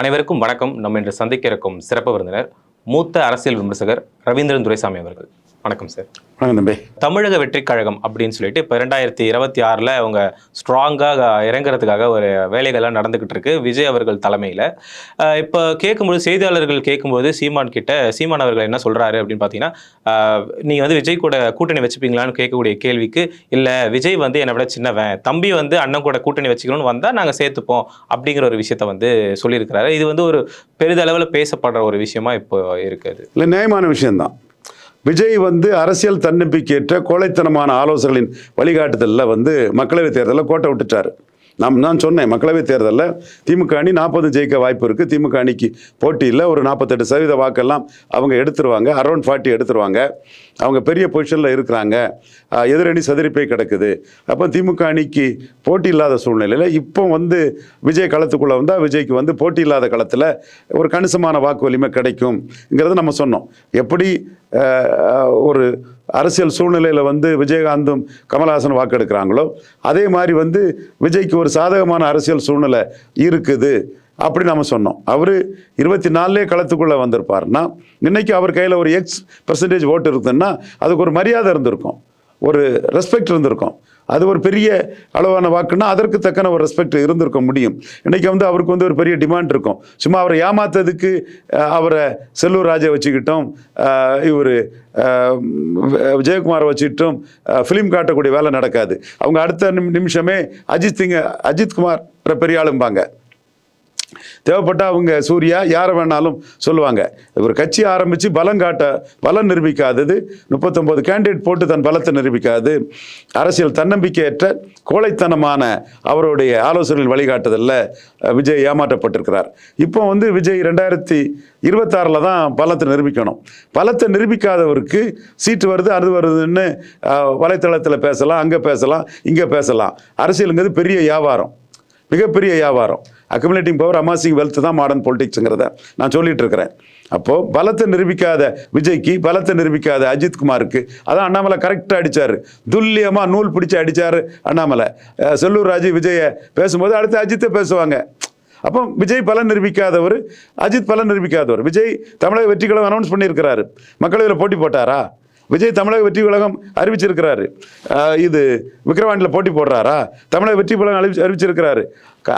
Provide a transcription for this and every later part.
அனைவருக்கும் வணக்கம். நம்ம இன்று சந்திக்க இருக்கும் சிறப்பு விருந்தினர் மூத்த அரசியல் விமர்சகர் ரவீந்திரன் துரைசாமி அவர்கள். வணக்கம் சார் வணக்கம் தம்பி. தமிழக வெற்றி கழகம் அப்படின்னு சொல்லிட்டு இப்போ ரெண்டாயிரத்தி இருபத்தி ஆறில் அவங்க ஸ்ட்ராங்காக இறங்குறதுக்காக ஒரு வேலைகள்லாம் நடந்துக்கிட்டு இருக்கு. விஜய் அவர்கள் தலைமையில். இப்போ கேட்கும்போது செய்தியாளர்கள் கேட்கும்போது சீமான் கிட்ட சீமான் அவர்கள் என்ன சொல்கிறாரு அப்படின்னு பார்த்தீங்கன்னா நீங்கள் வந்து விஜய் கூட கூட்டணி வச்சுப்பீங்களான்னு கேட்கக்கூடிய கேள்விக்கு இல்லை விஜய் வந்து என்னை விட சின்னவன் தம்பி வந்து அண்ணன் கூட கூட்டணி வச்சுக்கணும்னு வந்தால் நாங்கள் சேர்த்துப்போம் அப்படிங்கிற ஒரு விஷயத்த வந்து சொல்லியிருக்கிறாரு. இது வந்து ஒரு பெரிதளவில் பேசப்படுற ஒரு விஷயமா இப்போ இருக்குது. இல்லை நியாயமான விஷயம்தான். விஜய் வந்து அரசியல் தன்னம்பிக்கையற்ற கோழைத்தனமான ஆலோசனைகளின் வழிகாட்டுதலில் வந்து மக்களவைத் தேர்தலில் கோட்டை விட்டுட்டார். நான் நான் சொன்னேன் மக்களவைத் தேர்தலில் திமுக அணி நாற்பது ஜெயிக்க வாய்ப்பு இருக்குது திமுக அணிக்கு போட்டியில் ஒரு நாற்பத்தெட்டு சதவீத வாக்கெல்லாம் அவங்க எடுத்துருவாங்க. அரௌண்ட் ஃபார்ட்டி எடுத்துருவாங்க. அவங்க பெரிய பொசிஷனில் இருக்கிறாங்க. எதிரணி சதுரிப்பை கிடக்குது. அப்போ திமுக அணிக்கு போட்டி இல்லாத சூழ்நிலையில் இப்போ வந்து விஜய் களத்துக்குள்ளே வந்தால் விஜய்க்கு வந்து போட்டி இல்லாத களத்தில் ஒரு கணிசமான வாக்கு வலிமை கிடைக்கும்ங்கிறத நம்ம சொன்னோம். எப்படி ஒரு அரசியல் சூழ்நிலையில் வந்து விஜயகாந்தும் கமல்ஹாசன் வாக்கெடுக்கிறாங்களோ அதே மாதிரி வந்து விஜய்க்கு ஒரு சாதகமான அரசியல் சூழ்நிலை இருக்குது அப்படி நம்ம சொன்னோம். அவர் இருபத்தி நாலுலேயே களத்துக்குள்ளே வந்திருப்பாருன்னா இன்னைக்கு அவர் கையில் ஒரு எக்ஸ் பர்சன்டேஜ் ஓட்டு இருக்குதுன்னா அதுக்கு ஒரு மரியாதை இருந்திருக்கும். ஒரு ரெஸ்பெக்ட் இருந்திருக்கும். அது ஒரு பெரிய அளவான வாக்குன்னா அதற்கு தக்கன ஒரு ரெஸ்பெக்ட் இருந்திருக்க முடியும். இன்றைக்கி வந்து அவருக்கு வந்து ஒரு பெரிய டிமாண்ட் இருக்கும். சும்மா அவரை ஏமாத்ததுக்கு அவரை செல்லூர் ராஜை வச்சுக்கிட்டோம் இவர் விஜயகுமாரை வச்சுக்கிட்டும் ஃபிலிம் காட்டக்கூடிய வேலை நடக்காது. அவங்க அடுத்த நிமி- நிமிஷமே அஜித் சிங்க அஜித் குமார் பெரிய ஆளும்பாங்க. தேவைப்பட்டால் அவங்க சூர்யா யாரை வேணாலும் சொல்லுவாங்க. ஒரு கட்சி ஆரம்பித்து பலம் காட்ட பலம் நிரூபிக்காதது. முப்பத்தொம்போது கேண்டிடேட் போட்டு தன் பலத்தை நிரூபிக்காது. அரசியல் தன்னம்பிக்கையற்ற கோழைத்தனமான அவருடைய ஆலோசனைகள் வழிகாட்டுதலில் விஜய் ஏமாற்றப்பட்டிருக்கிறார். இப்போ வந்து விஜய் ரெண்டாயிரத்தி இருபத்தாறில் தான் பலத்தை நிரூபிக்கணும். பலத்தை நிரூபிக்காதவருக்கு சீட்டு வருது அது வருதுன்னு வலைத்தளத்தில் பேசலாம் அங்கே பேசலாம் இங்கே பேசலாம். அரசியலுங்கிறது பெரிய வியாபாரம். மிகப்பெரிய வியாபாரம். அக்குமுலேட்டிங் பவர் அமாசிங் வெல்த் தான் மாடர்ன் பொலிட்டிக்ஸுங்கிறத நான் சொல்லிட்டு இருக்கிறேன் அப்போது பலத்தை நிரூபிக்காத விஜய்க்கு பலத்தை நிரூபிக்காத அஜித் குமாருக்கு அதான் அண்ணாமலை கரெக்டாக அடித்தார் துல்லியமாக நூல் பிடிச்சி அடித்தார் அண்ணாமலை. செல்லூர் ராஜு விஜயை பேசும்போது அடுத்து அஜித்தை பேசுவாங்க. அப்போ விஜய் பலன் நிரூபிக்காதவர் அஜித் பலன் நிரூபிக்காதவர். விஜய் தமிழக வெற்றி கழகம் அனௌன்ஸ் பண்ணியிருக்கிறாரு. மக்களவையில் போட்டி போட்டாரா? விஜய் தமிழக வெற்றி உலகம் அறிவிச்சிருக்கிறாரு. இது விக்கிரவாண்டியில் போட்டி போடுறாரா? தமிழக வெற்றி உலகம் அறிவிச்சு அறிவிச்சிருக்கிறாரு.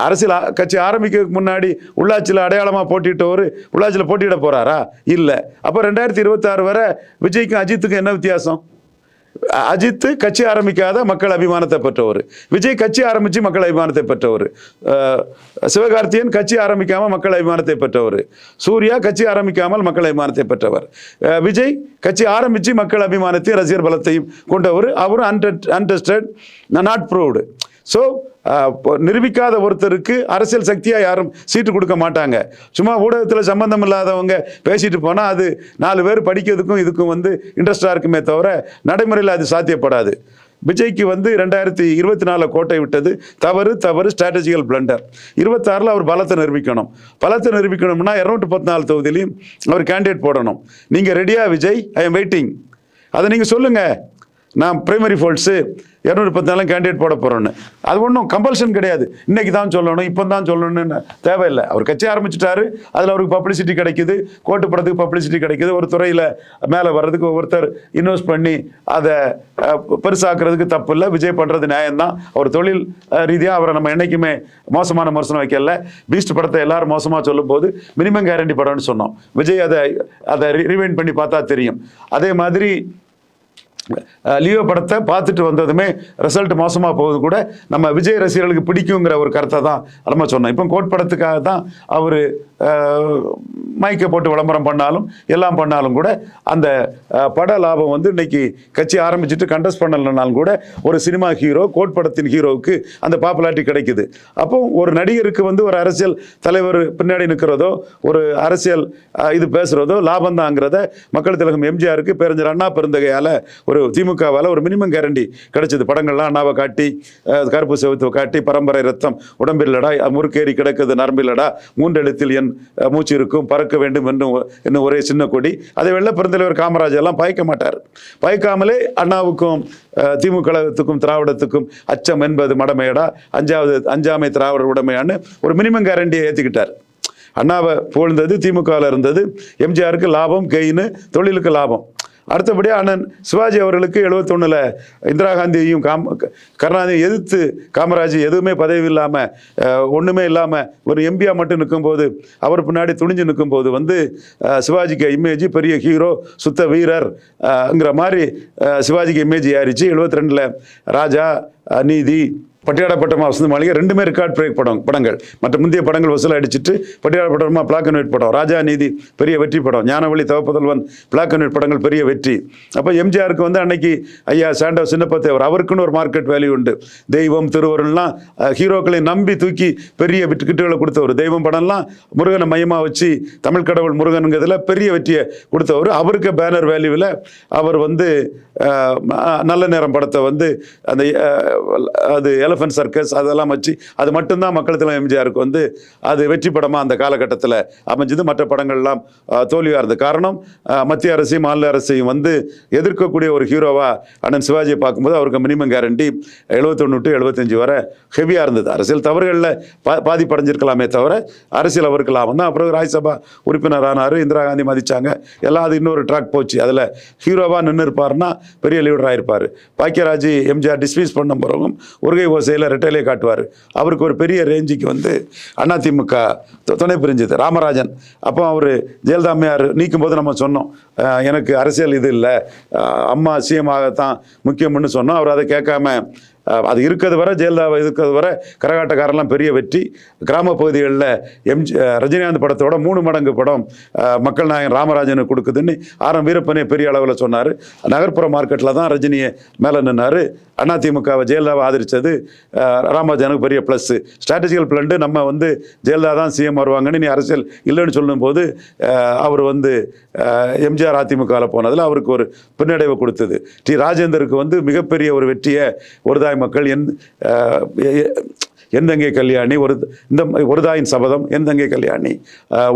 அரசியல் கட்சி ஆரம்பிக்கிறதுக்கு முன்னாடி உள்ளாட்சியில் அடையாளமாக போட்டிட்டவர் உள்ளாட்சியில் போட்டியிட போகிறாரா இல்லை. அப்போ ரெண்டாயிரத்தி இருபத்தாறு வரை விஜய்க்கும் அஜித்துக்கும் என்ன வித்தியாசம்? அஜித்து கட்சி ஆரம்பிக்காத மக்கள் அபிமானத்தை பெற்றவர். விஜய் கட்சி ஆரம்பித்து மக்கள் அபிமானத்தை பெற்றவர். சிவகார்த்தியன் கட்சி ஆரம்பிக்காமல் மக்கள் அபிமானத்தை பெற்றவர். சூர்யா கட்சி ஆரம்பிக்காமல் மக்கள் அபிமானத்தை பெற்றவர். விஜய் கட்சி ஆரம்பித்து மக்கள் அபிமானத்தையும் ரசிகர் பலத்தையும் கொண்டவர். அவரும் untested not proved so uh, நிரூபிக்காத ஒருத்தருக்கு அரசியல் சக்தியாக யாரும் சீட்டு கொடுக்க மாட்டாங்க. சும்மா ஊடகத்தில் சம்பந்தம் இல்லாதவங்க பேசிட்டு போனால் அது நாலு பேர் படிக்கிறதுக்கும் இதுக்கும் வந்து இன்ட்ரெஸ்டாக இருக்குமே தவிர நடைமுறையில் அது சாத்தியப்படாது. விஜய்க்கு வந்து ரெண்டாயிரத்தி இருபத்தி நாலில் கோட்டை விட்டது. தவறு தவறு ஸ்ட்ராட்டஜிக்கல் பிளண்டர் இருபத்தாறில் அவர் பலத்தை நிரூபிக்கணும். பலத்தை நிரூபிக்கணும்னா இரநூத்தி பத்து நாலு தொகுதியிலையும் அவர் கேண்டிடேட் போடணும். நீங்கள் ரெடியா விஜய்? ஐ எம் வெயிட்டிங் அதை நீங்கள் சொல்லுங்கள் நான் பிரைமரி ஃபோல்ட்ஸு இரநூறு பத்தினாலும் கேண்டிடேட் போட போகிறோன்னு அது ஒன்றும் கம்பல்ஷன் கிடையாது. இன்னைக்கு தான் சொல்லணும் இப்போ தான் சொல்லணும்னு தேவையில்லை. அவர் கட்சி ஆரம்பிச்சிட்டாரு அதில் அவருக்கு பப்ளிசிட்டி கிடைக்குது கோட்டு படத்துக்கு பப்ளிசிட்டி கிடைக்குது ஒரு துறையில் மேலே வர்றதுக்கு ஒவ்வொருத்தர் இன்வெஸ்ட் பண்ணி அதை பெருசாக்குறதுக்கு தப்பு இல்லை விஜய் பண்ணுறது நியாயம்தான் அவர் தொழில் ரீதியாக அவரை நம்ம என்றைக்குமே மோசமான விமர்சனம் வைக்கல. பீஸ்ட் படத்தை எல்லாரும் மோசமாக சொல்லும்போது மினிமம் கேரண்டி படம்னு சொன்னோம். விஜய் அதை அதை ரிவைண்ட் பண்ணி பார்த்தா தெரியும். அதே மாதிரி லியோ படத்தை பார்த்துட்டு வந்ததுமே ரிசல்ட் மோசமாக போகுது கூட நம்ம விஜய் ரசிகர்களுக்கு பிடிக்குங்கிற ஒரு கருத்தை தான் நம்ம சொன்னோம். இப்போ கோட் படத்துக்காக தான் அவர் மைக்கை போட்டு விளம்பரம் பண்ணாலும் எல்லாம் பண்ணாலும் கூட அந்த பட லாபம் வந்து இன்னைக்கு கட்சி ஆரம்பிச்சுட்டு கண்டஸ்ட் பண்ணலைனாலும் கூட ஒரு சினிமா ஹீரோ கோட் படத்தின் ஹீரோவுக்கு அந்த பாப்புலாரிட்டி கிடைக்குது. அப்போ ஒரு நடிகருக்கு வந்து ஒரு அரசியல் தலைவர் பின்னாடி நிற்கிறதோ ஒரு அரசியல் இது பேசுகிறதோ லாபம் தாங்கிறத மக்கள் திலகம் எம்ஜிஆருக்கு பேரஞ்சர் அண்ணா பெருந்தகையால் ஒரு திமுகவால் ஒரு மினிமம் கேரண்டி கிடைச்சது. படங்கள்லாம் அண்ணாவை காட்டி கருப்பு செவத்துவை காட்டி பரம்பரை ரத்தம் உடம்பில்லடா முறுக்கேறி கிடக்குது நரம்பில்லடா மூன்றெழுத்தில் என் மூச்சு இருக்கும் பறக்க வேண்டும் என்று இன்னும் என்னும் ஒரே சின்ன கொடி. அதை வெள்ள பெருந்தலைவர் காமராஜர் எல்லாம் பயக்க மாட்டார். பயக்காமலே அண்ணாவுக்கும் திமுக கழகத்துக்கும் திராவிடத்துக்கும் அச்சம் என்பது மடமையடா. அஞ்சாவது அஞ்சாமை திராவிட உடமையான்னு ஒரு மினிமம் கேரண்டியை ஏற்றிக்கிட்டார் அண்ணாவை புகழ்ந்தது திமுகவில் இருந்தது. எம்ஜிஆருக்கு லாபம் கெயின்னு தொழிலுக்கு லாபம். அடுத்தபடியாக அண்ணன் சிவாஜி அவர்களுக்கு எழுபத்தொன்னில் இந்திரா காந்தியையும் காம் கருணாநிதியும் எதிர்த்து காமராஜ் எதுவுமே பதவி இல்லாமல் ஒன்றுமே இல்லாமல் ஒரு எம்பியாக மட்டும் நிற்கும்போது அவர் பின்னாடி துணிஞ்சு நிற்கும்போது வந்து சிவாஜிக்கு இமேஜ் பெரிய ஹீரோ சுத்த வீரர்ங்கிற மாதிரி சிவாஜிக்கு இமேஜ் ஏறிச்சு. எழுபத்தி ரெண்டில் ராஜா நீதி பட்டியாடப்பட்டமா வசந்த மாளிகை. ரெண்டுமே ரெக்கார்ட் பிரேக் படம் படங்கள். மற்ற முந்தைய படங்கள் வசூல் அடிச்சுட்டு பட்டியாடப்பட்டமா பிளாக் அண்ட் ஒயிட் படம். ராஜா நீதி பெரிய வெற்றி படம். ஞானவழி தவப்புதல்வன் பிளாக் அண்ட் ஒயிட் படங்கள் பெரிய வெற்றி. அப்போ எம்ஜிஆருக்கு வந்து அன்னைக்கு ஐயா சாண்டோ சின்னப்பத்தேவர் அவருக்குன்னு ஒரு மார்க்கெட் வேல்யூ உண்டு. தெய்வம் திருவருள்லாம் ஹீரோக்களை நம்பி தூக்கி பெரிய விட்டு கிட்டுகளை கொடுத்தவர் தெய்வம் படம்லாம் முருகனை மையமாக வச்சு தமிழ் கடவுள் முருகனுங்கிறதுல பெரிய வெற்றியை கொடுத்தவர். அவருக்கு பேனர் வேல்யூவில் அவர் வந்து நல்ல நேரம் படத்தை வந்து அந்த அது எலஃபன்ட் சர்க்கஸ் அதெல்லாம் வச்சு அது மட்டும்தான் மக்கள் தலைவர் எம்ஜிஆருக்கு வந்து அது வெற்றி படமாக அந்த காலகட்டத்தில் அமைஞ்சது. மற்ற படங்கள்லாம் தோல்வியாக தோல்வியா இருந்தது காரணம் மத்திய அரசையும் மாநில அரசையும் வந்து எதிர்க்கக்கூடிய ஒரு ஹீரோவா அண்ணன் சிவாஜியை பார்க்கும்போது அவருக்கு மினிமம் கேரண்டி எழுபத்தொன்று டு எழுபத்தஞ்சு வரை ஹெவியாக இருந்தது. அரசியல் தவறுகளில் பா பாதிப்படைஞ்சிருக்கலாமே தவிர அரசியல் அவருக்கு லாபம் தான் அப்புறம் ராஜ்யசபா உறுப்பினர் ஆனார் இந்திரா காந்தி மதிச்சாங்க. எல்லாம் அது இன்னொரு ட்ராக் போச்சு. அதில் ஹீரோவாக நின்று இருப்பார்னா பெரிய லீடராக இருப்பார் பாக்கியராஜ் எம்ஜிஆர் டிஸ்மிஸ் பண்ண பிறகும் ஒருகை ஓசையில் ரெட்டையிலே காட்டுவார். அவருக்கு ஒரு பெரிய ரேஞ்சுக்கு வந்து அதிமுக திமுக துணை பிரிஞ்சது. ராமராஜன். அப்போ அவர் ஜெயலலிதா நீக்கும்போது நீக்கும் போது நம்ம சொன்னோம். எனக்கு அரசியல் இது இல்லை. அம்மா சிஎம் ஆகத்தான் முக்கியம்னு சொன்னோம். அவர் அதை கேட்காம அது இருக்கிறது வரை ஜெயலலிதா இருக்கிறது வரை கரகாட்டக்காரெல்லாம் பெரிய வெற்றி. கிராம பகுதிகளில் எம்ஜி ரஜினிகாந்த் படத்தோட மூணு மடங்கு படம் மக்கள் நாயகன் ராமராஜனுக்கு கொடுக்குதுன்னு ஆர் எம் வீரப்பனே பெரிய அளவில் சொன்னார். நகர்ப்புற மார்க்கெட்டில் தான் ரஜினியை மேலே நின்னார். அதிமுகவை ஜெயலலிதாவை ஆதரித்தது ராமராஜனுக்கு பெரிய ப்ளஸ்ஸு ஸ்ட்ராட்டஜிக்கல் பிளண்டு நம்ம வந்து ஜெயலலிதா தான் சிஎம் வருவாங்கன்னு நீ அரசியல் இல்லைன்னு சொல்லும்போது அவர் வந்து எம்ஜிஆர் அதிமுகவில் போனதில் அவருக்கு ஒரு பின்னடைவை கொடுத்தது. டி. ராஜேந்தருக்கு வந்து மிகப்பெரிய ஒரு வெற்றியை ஒருதாய் மக்கள் என் எந்தங்கை கல்யாணி? ஒரு இந்த ஒரு தாயின் சபதம் எந்தங்கை கல்யாணி?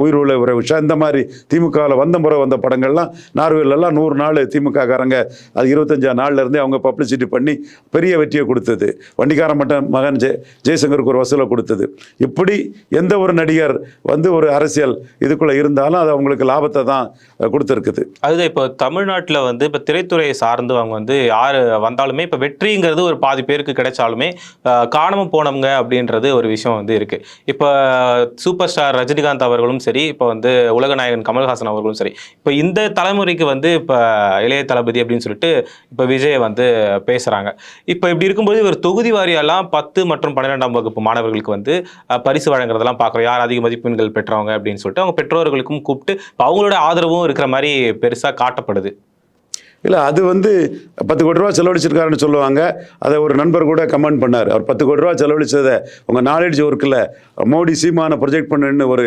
உயிர் உள்ள ஒரு விஷயம் இந்த மாதிரி திமுகவில் வந்த முறை வந்த படங்கள்லாம் நார்வேலெல்லாம் நூறு நாள் திமுகக்காரங்க அது இருபத்தஞ்சா நாள்லேருந்தே அவங்க பப்ளிசிட்டி பண்ணி பெரிய வெற்றியை கொடுத்தது. வண்டிக்கார மட்டும் மகன் ஜெய ஜெய்சங்கருக்கு ஒரு வசூலை கொடுத்தது. இப்படி எந்த ஒரு நடிகர் வந்து ஒரு அரசியல் இதுக்குள்ளே இருந்தாலும் அது அவங்களுக்கு லாபத்தை தான் கொடுத்துருக்குது. அதுதான் இப்போ தமிழ்நாட்டில் வந்து இப்போ திரைத்துறையை சார்ந்து அவங்க வந்து யார் வந்தாலுமே இப்போ வெற்றிங்கிறது ஒரு பாதி பேருக்கு கிடைச்சாலுமே காணமும் போனவங்க அப்படின்றது ஒரு விஷயம் வந்து இருக்கு. இப்போ சூப்பர் ஸ்டார் ரஜினிகாந்த் அவர்களும் சரி இப்போ வந்து உலகநாயகன் கமல்ஹாசன் அவர்களும் சரி இப்போ இந்த தலைமுறைக்கு வந்து இப்போ இளைய தளபதி அப்படின்னு சொல்லிட்டு இப்போ விஜய் வந்து பேசுகிறாங்க இப்போ இப்படி இருக்கும்போது இவர் தொகுதி வாரியெல்லாம் பத்து மற்றும் பன்னிரெண்டாம் வகுப்பு மாணவர்களுக்கு வந்து பரிசு வழங்குறதெல்லாம் பார்க்குறோம் யார் அதிக மதிப்பெண்கள் பெற்றவங்க அப்படின்னு சொல்லிட்டு அவங்க பெற்றோர்களுக்கும் கூப்பிட்டு அவங்களோட ஆதரவும் இருக்கிற மாதிரி பெருசாக காட்டப்படுது. இல்லை அது வந்து பத்து கோடி ரூபா செலவழிச்சிருக்காருன்னு சொல்லுவாங்க. அதை ஒரு நண்பர் கூட கமெண்ட் பண்ணார். அவர் பத்து கோடி ரூபா செலவழிச்சதை உங்கள் நாலேஜ் ஒர்க்கில் மோடி சீமான ப்ரொஜெக்ட் பண்ணுன்னு ஒரு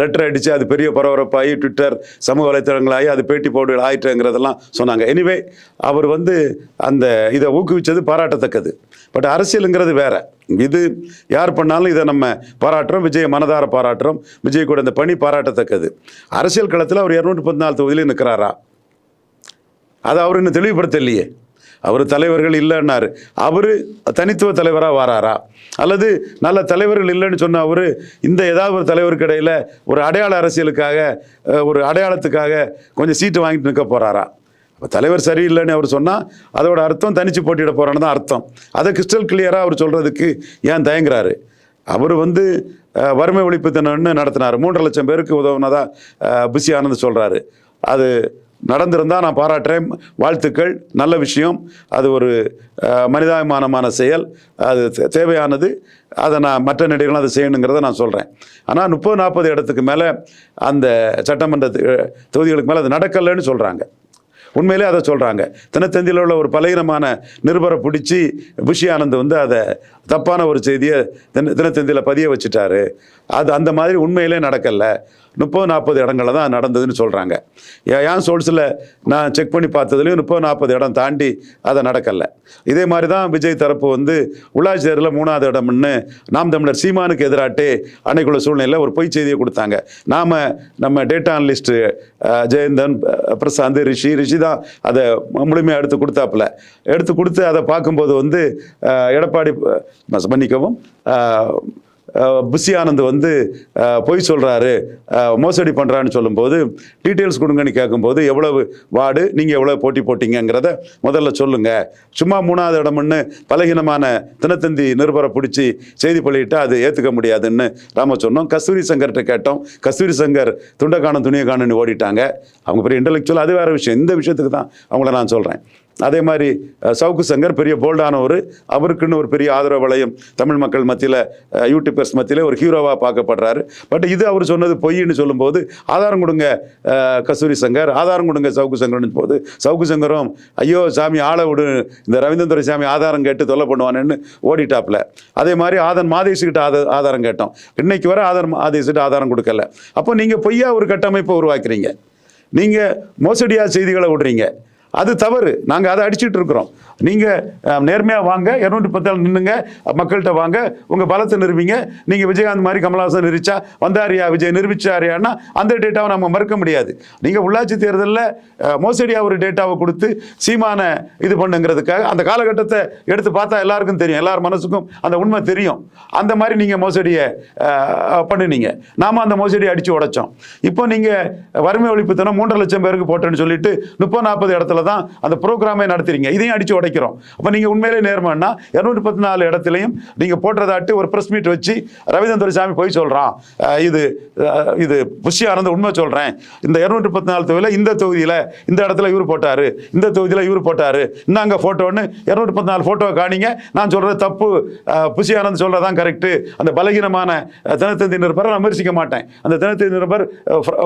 லெட்டர் அடித்து அது பெரிய பரபரப்பாகி ட்விட்டர் சமூக வலைத்தளங்களாகி அது பேட்டி போடு ஆயிட்டுங்கிறதெல்லாம் சொன்னாங்க. எனிவே அவர் வந்து அந்த இதை ஊக்குவிச்சது பாராட்டத்தக்கது. பட் அரசியலுங்கிறது வேற. இது யார் பண்ணாலும் இதை நம்ம பாராட்டுறோம் விஜய் மனதார பாராட்டுறோம் விஜய் கூட இந்த பணி பாராட்டத்தக்கது. அரசியல் களத்தில் அவர் இரநூற்றி பதினாலு தொகுதியிலும் நிற்கிறாரா அதை அவர் இன்னும் தெளிவுபடுத்தலையே. அவர் தலைவர்கள் இல்லைன்னாரு. அவர் தனித்துவ தலைவராக வராரா? அல்லது நல்ல தலைவர்கள் இல்லைன்னு சொன்ன அவர் இந்த ஏதாவது ஒரு தலைவருக்கு இடையில் ஒரு அடையாள அரசியலுக்காக ஒரு அடையாளத்துக்காக கொஞ்சம் சீட்டு வாங்கிட்டு நிற்க போகிறாரா அப்ப தலைவர் சரியில்லைன்னு அவர் சொன்னால் அதோட அர்த்தம் தனிச்சு போட்டியிட போகிறான்னு தான் அர்த்தம். அதை கிறிஸ்டல் கிளியராக அவர் சொல்கிறதுக்கு ஏன் தயங்குறாரு? அவர் வந்து வறுமை ஒழிப்பு தினம்னு நடத்தினார். மூன்று லட்சம் பேருக்கு உதவுனதாக பிசி ஆனந்த் சொல்கிறாரு அது நடந்திருந்தால் நான் பாராட்டுறேன். வாழ்த்துக்கள். நல்ல விஷயம். அது ஒரு மனிதாபிமானமான செயல். அது தே- தேவையானது. அதை நான் மற்ற நடிகர்களும் அதை செய்யணுங்கிறத நான் சொல்கிறேன் ஆனால் முப்பது நாற்பது இடத்துக்கு மேலே அந்த சட்டமன்ற தொகுதிகளுக்கு மேலே அது நடக்கலைன்னு சொல்கிறாங்க உண்மையிலே அதை சொல்கிறாங்க தினத்தந்தியில் உள்ள ஒரு பலகீனமான நிருபரை பிடிச்சி புஷி ஆனந்த் வந்து அதை தப்பான ஒரு செய்தியை தின தினத்தந்தியில் பதிய வச்சுட்டாரு. அது அந்த மாதிரி உண்மையிலே நடக்கலை. முப்பது நாற்பது இடங்களில் தான் நடந்ததுன்னு சொல்கிறாங்க ஏன் சோல்ஸில் நான் செக் பண்ணி பார்த்ததுலேயும் முப்பது நாற்பது இடம் தாண்டி அதை நடக்கலை. இதே மாதிரி தான் விஜய் தரப்பு வந்து உள்ளாட்சி தேர்தலில் மூணாவது இடம்னு நாம் தமிழர் சீமானுக்கு எதிராட்டே அன்னைக்குள்ள சூழ்நிலையில் ஒரு பொய் செய்தியை கொடுத்தாங்க. நாம் நம்ம டேட்டா அனலிஸ்ட்டு ஜெயந்தன் பிரசாந்த் ரிஷி ரிஷி தான் அதை முழுமையாக எடுத்து கொடுத்தாப்புல. எடுத்து கொடுத்து அதை பார்க்கும்போது வந்து எடப்பாடி மன்னிக்கவும் புஷி ஆனந்த் வந்து பொய் சொல்கிறாரு மோசடி பண்ணுறான்னு சொல்லும்போது டீட்டெயில்ஸ் கொடுங்கன்னு கேட்கும்போது எவ்வளவு வார்டு நீங்கள் எவ்வளோ போட்டி போட்டிங்கிறத முதல்ல சொல்லுங்கள் சும்மா மூணாவது இடம்னு பலகீனமான தினத்தந்தி நிருபரை பிடிச்சி செய்தி வெளியிட்டா அது ஏற்றுக்க முடியாதுன்னு ராம சொன்னோம். கஸ்தூரி சங்கர்கிட்ட கேட்டோம். கஸ்தூரி சங்கர் துண்டை காணும் துணியை ஓடிட்டாங்க. அவங்க பெரிய இன்டலெக்சுவல் அது வேற விஷயம். இந்த விஷயத்துக்கு தான் அவங்கள நான் சொல்கிறேன் அதே மாதிரி சவுக்கு சங்கர் பெரிய போல்டானவர். அவருக்குன்னு ஒரு பெரிய ஆதரவு வளையம் தமிழ் மக்கள் மத்தியில் யூடியூபர்ஸ் மத்தியில் ஒரு ஹீரோவாக பார்க்கப்படுறாரு. பட் இது அவர் சொன்னது பொய்ன்னு சொல்லும்போது ஆதாரம் கொடுங்க கஸ்தூரி சங்கர். ஆதாரம் கொடுங்க சவுக்கு சங்கர்னு போது சவுக்கு சங்கரும் ஐயோ சாமி ஆளை விடு. இந்த ரவீந்திரந்துரை சாமி ஆதாரம் கேட்டு தொல்லை பண்ணுவானுன்னு ஓடிட்டாப்ல. அதே மாதிரி ஆதன் மாதேஷுக்கிட்ட ஆத ஆதாரம் கேட்டோம். இன்னைக்கு வர ஆதாரம் மாதேஷிட்ட ஆதாரம் கொடுக்கல. அப்போ நீங்கள் பொய்யா ஒரு கட்டமைப்பை உருவாக்குறீங்க. நீங்கள் மோசடியாக செய்திகளை விடுறீங்க. அது தவறு. நாங்கள் அதை அடிச்சுட்டு இருக்கிறோம். நீங்கள் நேர்மையாக வாங்க இரநூற்றி பத்தாள் நின்றுங்க மக்கள்கிட்ட வாங்க உங்கள் பலத்தை நிறுவிங்க நீங்கள் விஜயகாந்த் மாதிரி கமலஹாசன் நிரூபிச்சா வந்தாரியா விஜய் நிரூபிச்சாரியான்னா அந்த டேட்டாவை நம்ம மறுக்க முடியாது. நீங்கள் உள்ளாட்சி தேர்தலில் மோசடியாக ஒரு டேட்டாவை கொடுத்து சீமான இது பண்ணுங்கிறதுக்காக அந்த காலகட்டத்தை எடுத்து பார்த்தா எல்லாருக்கும் தெரியும். எல்லார் மனசுக்கும் அந்த உண்மை தெரியும். அந்த மாதிரி நீங்கள் மோசடியை பண்ணினீங்க பண்ணுனீங்க. நாம அந்த மோசடியை அடித்து உடைச்சோம். இப்போ நீங்கள் வறுமை ஒழிப்பு தினம் மூன்றரை லட்சம் பேருக்கு போட்டேன்னு சொல்லிட்டு முப்பது நாற்பது இடத்துல தான் அந்த ப்ரோக்ராமே நடத்துறீங்க. இதையும் அடித்து உடைக்கிறோம். அப்போ நீங்கள் உண்மையிலே நேர்மைன்னா இரநூத்தி பத்து நாலு இடத்துலையும் நீங்கள் போட்டதாட்டு ஒரு ப்ரெஸ் மீட் வச்சு ரவீந்திரன் துரைசாமி போய் சொல்கிறான் இது இது புஷி ஆனந்த் உண்மை சொல்கிறேன் இந்த இரநூற்றி பத்து நாலு தொகுதியில் இந்த தொகுதியில் இந்த இடத்துல இவர் போட்டார் இந்த தொகுதியில் இவர் போட்டார். இந்தாங்க ஃபோட்டோன்னு இரநூற்றி பத்து நாலு ஃபோட்டோ காணிங்க. நான் சொல்கிறது தப்பு. அஹ், புஷி ஆனந்த் சொல்கிறது தான் கரெக்டு அந்த பலகீனமான தினத்தந்தி நிருபரை நான் விமர்சிக்க மாட்டேன். அந்த தினத்தந்தி நிருபர்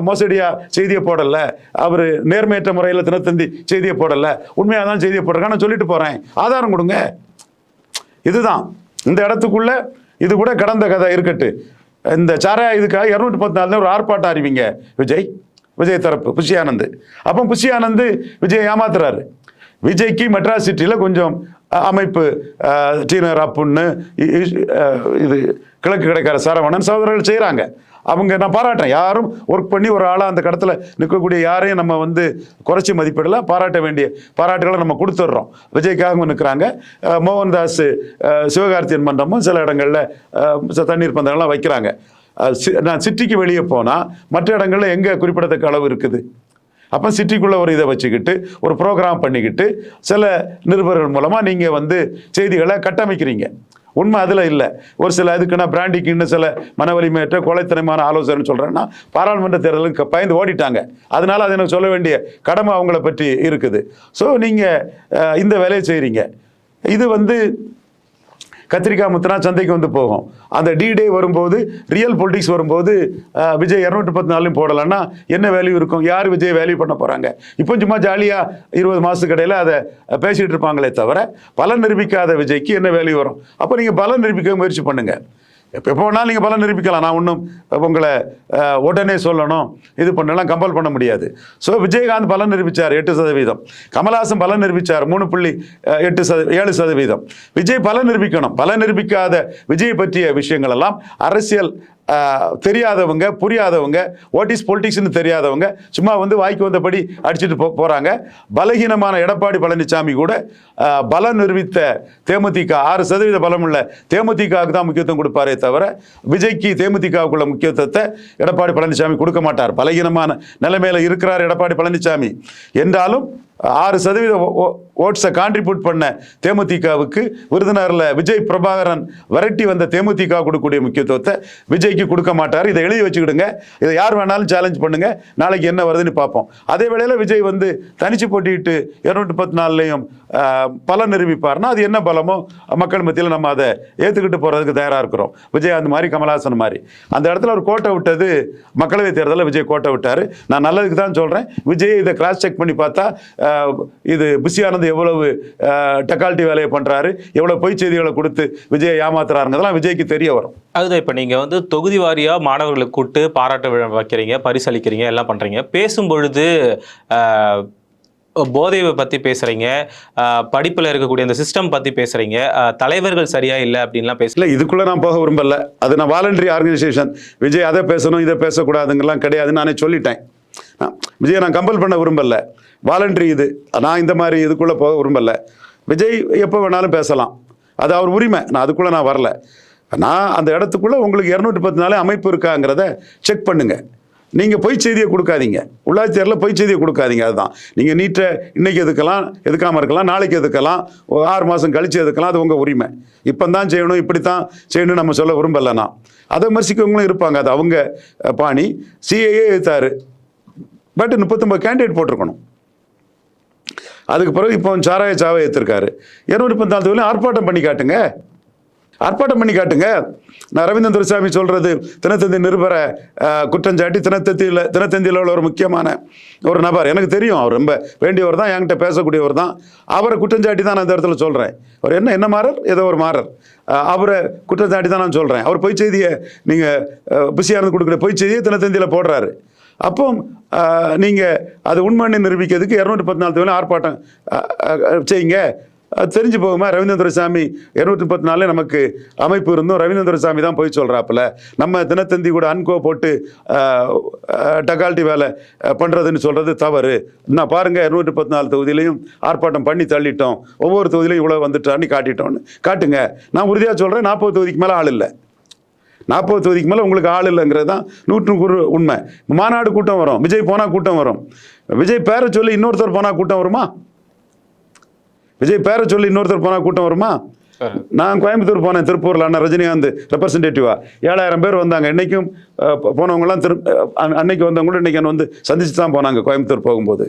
மோசடியாக மோசடியா செய்தியை போடல. அவர் நேர்மையற்ற முறையில் தினத்தந்தி செய்தி செய்தியை போடல. உண்மையாக தான் செய்தியை போட்டிருக்கான். நான் சொல்லிட்டு போகிறேன் ஆதாரம் கொடுங்க. இதுதான். இந்த இடத்துக்குள்ள இது கூட கடந்த கதை இருக்கட்டு. இந்த சாரா இதுக்காக இரநூத்தி பத்து நாலு ஒரு ஆர்ப்பாட்டம் அறிவிங்க. விஜய் விஜய் தரப்பு புஷி அப்போ புஷி விஜய் ஏமாத்துறாரு. விஜய்க்கு மெட்ராஸ் சிட்டியில் கொஞ்சம் அமைப்பு டீனர் அப்புன்னு இது கிழக்கு கிடைக்காத சரவணன் சகோதரர்கள் செய்கிறாங்க அவங்க நான் பாராட்டுறேன். யாரும் ஒர்க் பண்ணி ஒரு ஆளாக அந்த கடத்தில் நிற்கக்கூடிய யாரையும் நம்ம வந்து குறைச்சி மதிப்பிடல. பாராட்ட வேண்டிய பாராட்டுகளை நம்ம கொடுத்துட்றோம். விஜய்க்காகவும் நிற்கிறாங்க மோகன்தாஸ் சிவகார்த்தியன் மன்றமும் சில இடங்களில் தண்ணீர் பந்தங்கள்லாம் வைக்கிறாங்க. சி- நான் சிட்டிக்கு வெளியே போனால் மற்ற இடங்களில் எங்கே குறிப்பிடத்தக்க அளவு இருக்குது? அப்போ சிட்டிக்குள்ளே ஒரு இதை வச்சுக்கிட்டு ஒரு ப்ரோக்ராம் பண்ணிக்கிட்டு சில நிருபர்கள் மூலமாக நீங்கள் வந்து செய்திகளை கட்டமைக்கிறீங்க. உண்மை அதில் இல்லை. ஒரு சில இதுக்குன்னா பிராண்டிக்கு இன்னும் சில மனவலிமையற்ற கொலைத்தனமான ஆலோசனை சொல்கிறேன்னா பாராளுமன்ற தேர்தலுக்கு பயந்து ஓடிட்டாங்க. அதனால் அது எனக்கு சொல்ல வேண்டிய கடமை அவங்கள பற்றி இருக்குது. ஸோ நீங்கள் இந்த வேலையை செய்கிறீங்க இது வந்து கத்திரிக்காய் முத்தினா சந்தைக்கு வந்து போகும். அந்த டி டே வரும்போது ரியல் பொலிட்டிக்ஸ் வரும்போது விஜய் இரநூற்றி பத்து நாளையும் போடலைன்னா என்ன வேல்யூ இருக்கும்? யார் விஜய் வேல்யூ பண்ண போகிறாங்க இப்போ சும்மா ஜாலியாக இருபது மாதத்துக்கு இடையில அதை பேசிகிட்டு இருப்பாங்களே தவிர பலன் நிரூபிக்காத விஜய்க்கு என்ன வேல்யூ வரும்? அப்போ நீங்கள் பலன் நிரூபிக்க முயற்சி பண்ணுங்கள் எப்போ எப்போ வேணாலும் நீங்கள் பலன் நிரூபிக்கலாம். நான் ஒன்றும் உங்களை உடனே சொல்லணும். இது பண்ணலாம் கம்பல் பண்ண முடியாது. ஸோ விஜயகாந்த் பலன் நிரூபித்தார் எட்டு சதவீதம். கமல்ஹாசன் பலன் நிரூபித்தார் மூணு புள்ளி எட்டு சத ஏழு சதவீதம். விஜய் பலன் நிரூபிக்கணும். பலன் நிரூபிக்காத விஜய் பற்றிய விஷயங்கள் எல்லாம் அரசியல் தெரியாதவங்க புரியாதவங்க வாட் இஸ் பொலிட்டிக்ஸ்னு தெரியாதவங்க சும்மா வந்து வாய்க்கு வந்தபடி அடிச்சுட்டு போ போகிறாங்க பலகீனமான எடப்பாடி பழனிசாமி கூட பலம் நிரூபித்த தேமுதிக ஆறு சதவீத பலம் உள்ள தேமுதிகவுக்கு தான் முக்கியத்துவம் கொடுப்பாரே தவிர விஜய்க்கு தேமுதிகவுக்குள்ள முக்கியத்துவத்தை எடப்பாடி பழனிசாமி கொடுக்க மாட்டார். பலகீனமான நிலைமையில் இருக்கிறார் எடப்பாடி பழனிசாமி என்றாலும் ஆறு சதவீத ஓட்ஸை கான்ட்ரிபியூட் பண்ண தேமுதிகவுக்கு விருதுநகரில் விஜய் பிரபாகரன் வரட்டி வந்த தேமுதிக கொடுக்கக்கூடிய முக்கியத்துவத்தை விஜய்க்கு கொடுக்க மாட்டார். இதை எழுதி வச்சுக்கிடுங்க. இதை யார் வேணாலும் சேலஞ்ச் பண்ணுங்க. நாளைக்கு என்ன வருதுன்னு பார்ப்போம். அதே வேளையில் விஜய் வந்து தனிச்சு போட்டிட்டு இருநூற்றி பத்து நாலுலையும் பலன் நிரூபிப்பார்னா அது என்ன பலமோ மக்கள் மத்தியில் நம்ம அதை ஏற்றுக்கிட்டு போகிறதுக்கு தயாராக இருக்கிறோம். விஜய் அந்த மாதிரி கமலஹாசன் மாதிரி. அந்த இடத்துல ஒரு கோட்டை விட்டது மக்களவைத் தேர்தலில் விஜய் கோட்டை விட்டார். நான் நல்லதுக்கு தான் சொல்கிறேன் விஜய் இதை கிராஸ் செக் பண்ணி பார்த்தா இது புஷி ஆனந்த் எவ்வளவு டெக்காலிட்டி வேலையை பண்ணுறாரு எவ்வளோ பொய் செய்திகளை கொடுத்து விஜயை ஏமாத்துறாருங்கிறதெல்லாம் விஜய்க்கு தெரிய வரும். அதுதான் இப்போ நீங்கள் வந்து தொகுதி வாரியாக மாணவர்களை கூப்பிட்டு பாராட்டு விழா வைக்கிறீங்க பரிசளிக்கிறீங்க எல்லாம் பண்ணுறீங்க பேசும்பொழுது போதைவை பற்றி பேசுகிறீங்க படிப்பில் இருக்கக்கூடிய அந்த சிஸ்டம் பற்றி பேசுகிறீங்க தலைவர்கள் சரியா இல்லை அப்படின்லாம் பேச இல்லை இதுக்குள்ளே நான் போக விரும்பல. அது நான் வாலண்டரி ஆர்கனைசேஷன் விஜய் அதை பேசணும் இதை பேசக்கூடாதுங்கெல்லாம் கிடையாது நானே சொல்லிட்டேன். விஜய் நான் கம்பல் பண்ண விரும்பல. வாலண்டரி இது. நான் இந்த மாதிரி இதுக்குள்ளே போக விரும்பல. விஜய் எப்போ வேணாலும் பேசலாம். அது அவர் உரிமை. நான் அதுக்குள்ளே நான் வரல. நான் அந்த இடத்துக்குள்ளே உங்களுக்கு இரநூத்தி பத்து நாளே அமைப்பு இருக்காங்கிறத செக் பண்ணுங்கள் நீங்கள் பொய் செய்தியை கொடுக்காதீங்க. உள்ளாட்சி தேர்தலில் பொய் செய்தியை கொடுக்காதீங்க. அதுதான். நீங்கள் நீட்டை இன்றைக்கி எதுக்கலாம் எதுக்காமல் இருக்கலாம் நாளைக்கு எதுக்கலாம் ஆறு மாதம் கழித்து எதுக்கலாம் அது உங்கள் உரிமை. இப்போ தான் செய்யணும் இப்படி தான் செய்யணும்னு நம்ம சொல்ல விரும்பல அதை விமர்சிக்கவங்களும் இருப்பாங்க. அது அவங்க பாணி. சிஏஏ எழுத்தாரு. பட் முப்பத்தொம்பது கேண்டிடேட் போட்டிருக்கணும். அதுக்கு பிறகு இப்போ சாராய சாவை ஏற்றிருக்காரு இருநூற்றி பத்தாம் தொகுதியிலும் ஆர்ப்பாட்டம் பண்ணி காட்டுங்க. ஆர்ப்பாட்டம் பண்ணி காட்டுங்க. நான் ரவீந்திரன் துரைசாமி சொல்கிறது தினத்தந்தி நிருபரை குற்றஞ்சாட்டி தினத்தந்தியில் தினத்தந்தியில் உள்ள ஒரு முக்கியமான ஒரு நபர். எனக்கு தெரியும் அவர் ரொம்ப வேண்டியவர் தான் என்கிட்ட பேசக்கூடியவர் தான். அவரை குற்றஞ்சாட்டி தான் நான் இந்த இடத்துல சொல்கிறேன் அவர் என்ன என்ன மாறர்? ஏதோ ஒரு மாறர். அவரை குற்றஞ்சாட்டி தான் நான் சொல்கிறேன் அவர் பொய் செய்தியை நீங்கள் பிஸியாக இருந்து கொடுக்குற பொய் செய்தியை தினத்தந்தியில் போடுறாரு. அப்போ நீங்கள் அது உண்மைன்னு நிரூபிக்கிறதுக்கு இரநூத்தி பத்து நாலு தொழில் ஆர்ப்பாட்டம் செய்யுங்க. அது தெரிஞ்சு போகுமா? ரவீந்திர சாமி இருநூற்றி முப்பத்தி நாலு நமக்கு அமைப்பு இருந்தும் ரவீந்திர சாமி தான் போய் சொல்கிறாப்புல நம்ம தினத்தந்தி கூட அன்கோ போட்டு அஹ், டக்கால்ட்டி வேலை பண்ணுறதுன்னு சொல்கிறது தவறு. நான் பாருங்கள் இரநூத்தி முப்பத்தி நாலு தொகுதியிலையும் ஆர்ப்பாட்டம் பண்ணி தள்ளிட்டோம். ஒவ்வொரு தொகுதியிலையும் இவ்வளோ வந்துட்டான்னு காட்டிட்டோன்னு காட்டுங்க. நான் உறுதியாக சொல்கிறேன் நாற்பது தொகுதிக்கு மேலே ஆள் இல்லை. நாற்பது தொகுதிக்கு மேலே உங்களுக்கு ஆள் இல்லைங்கிறது தான் நூற்றுக்கு உண்மை. மாநாடு கூட்டம் வரும். விஜய் போனால் கூட்டம் வரும். விஜய் பேரை சொல்லி இன்னொருத்தர் போனால் கூட்டம் வருமா? விஜய் பேரை சொல்லி இன்னொருத்தர் போனால் கூட்டம் வருமா? நான் கோயம்புத்தூர் போனேன் திருப்பூரில். அண்ணா ரஜினிகாந்த் ரெப்ரசன்டேட்டிவா ஏழாயிரம் பேர் வந்தாங்க. இன்றைக்கும் போனவங்களாம் போனவங்கலாம் திரு அன்னைக்கு வந்தவங்களும் இன்றைக்கி வந்து சந்திச்சு தான் போனாங்க கோயம்புத்தூர் போகும்போது.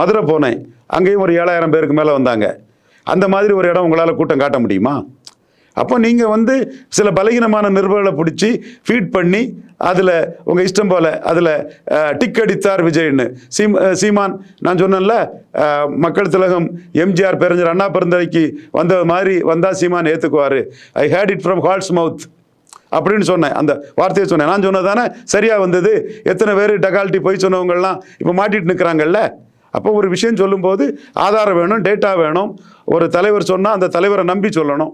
மதுரை போனேன். அங்கேயும் ஒரு ஏழாயிரம் பேருக்கு மேலே வந்தாங்க. அந்த மாதிரி ஒரு இடம் உங்களால் கூட்டம் காட்ட முடியுமா? அப்போ நீங்கள் வந்து சில பலகீனமான நிருபர்களை பிடிச்சி ஃபீட் பண்ணி அதில் உங்கள் இஷ்டம் போல் அதில் டிக் அடித்தார் விஜய்னு. சீம் சீமான் நான் சொன்னேன்ல மக்கள் திலகம் எம்ஜிஆர் பெருஞ்சர் அண்ணா பெருந்தகைக்கு வந்த மாதிரி வந்தால் Seeman ஏற்றுக்குவார் I heard it from horse's mouth அப்படின்னு சொன்னேன். அந்த வார்த்தையை சொன்னேன். நான் சொன்னது தானே? சரியாக வந்தது. எத்தனை பேர் டகால்ட்டி போய் சொன்னவங்கள்லாம் இப்போ மாட்டிட்டு நிற்கிறாங்கல்ல அப்போ ஒரு விஷயம் சொல்லும்போது ஆதாரம் வேணும் டேட்டா வேணும். ஒரு தலைவர் சொன்னால் அந்த தலைவரை நம்பி சொல்லணும்.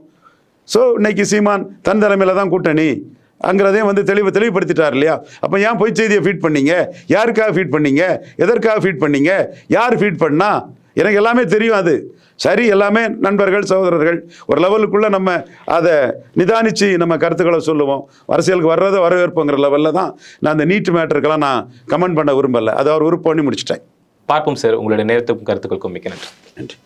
ஸோ இன்னைக்கு சீமான் தன் தலைமையில் தான் கூட்டணி. அங்கிறதையும் வந்து தெளிவு தெளிவுபடுத்திட்டார் இல்லையா? அப்போ ஏன் பொய் செய்தியை ஃபீட் பண்ணீங்க? யாருக்காக ஃபீட் பண்ணீங்க? எதற்காக ஃபீட் பண்ணீங்க? யார் ஃபீட் பண்ணா? எனக்கு எல்லாமே தெரியும் அது. சரி எல்லாமே நண்பர்கள் சகோதரர்கள். ஒரு லெவலுக்குள்ளே நம்ம அதை நிதானித்து நம்ம கருத்துக்களை சொல்லுவோம். அரசியலுக்கு வர்றதை வரவேற்போங்கிற லெவலில் தான் நான் அந்த நீட் மேட்டருக்கெல்லாம் நான் கமெண்ட் பண்ண விரும்பலை. அதை அவர் உறுப்பு பண்ணி முடிச்சிட்டேன். பார்ப்போம் சார் உங்களுடைய நேரத்துக்கும் கருத்துக்களுக்கும் மிக்க நன்றி. நன்றி.